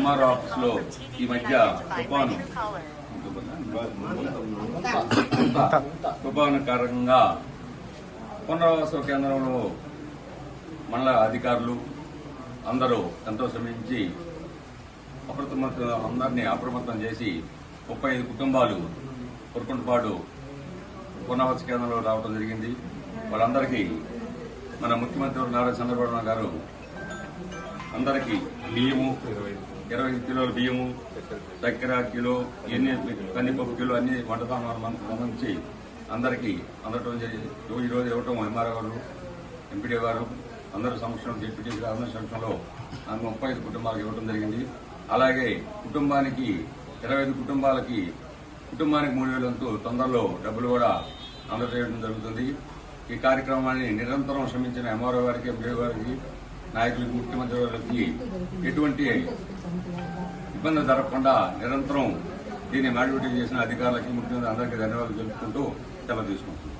MR ఆఫీస్లో ఈ మధ్య తుఫాను. తుఫాను కారణంగా పునరావాస కేంద్రంలో మండల అధికారులు అందరూ ఎంతో శ్రమించి అప్రమత్తం అందరినీ అప్రమత్తం చేసి ముప్పై ఐదు కుటుంబాలు పురుకుంటపాడు పునరావాస కేంద్రంలో రావడం జరిగింది. వాళ్ళందరికీ మన ముఖ్యమంత్రి నారా చంద్రబాబు నాయుడు గారు అందరికీ బియ్యము ఇరవై ఐదు కిలోల బియ్యము చక్కెర కిలో ఎన్ని కందిపప్పు కిలో అన్ని వంట సామాన్లు సంబంధించి అందరికీ అందటం జరిగింది రోజు ఇవ్వటం ఎంఆర్ఓ గారు ఎంపీడీ గారు అందరి సమక్షంలో డిప్యూటీ అందరి ముప్పై ఐదు కుటుంబాలకు ఇవ్వడం జరిగింది. అలాగే కుటుంబానికి ఇరవై ఐదు కుటుంబాలకి కుటుంబానికి మూడు వేలంతో తొందరలో డబ్బులు కూడా అందజేయడం జరుగుతుంది. ఈ కార్యక్రమాన్ని నిరంతరం శ్రమించిన ఎంఆర్ఓ గారికి ఎంపీ గారికి నాయకులకి ముఖ్యమంత్రి ఎటువంటి ఇబ్బంది జరగకుండా నిరంతరం దీన్ని మాడిఫిటీ చేసిన అధికారులకి ముఖ్యమంత్రి అందరికీ ధన్యవాదాలు తెలుపుకుంటూ సెలవు తీసుకుంటున్నాను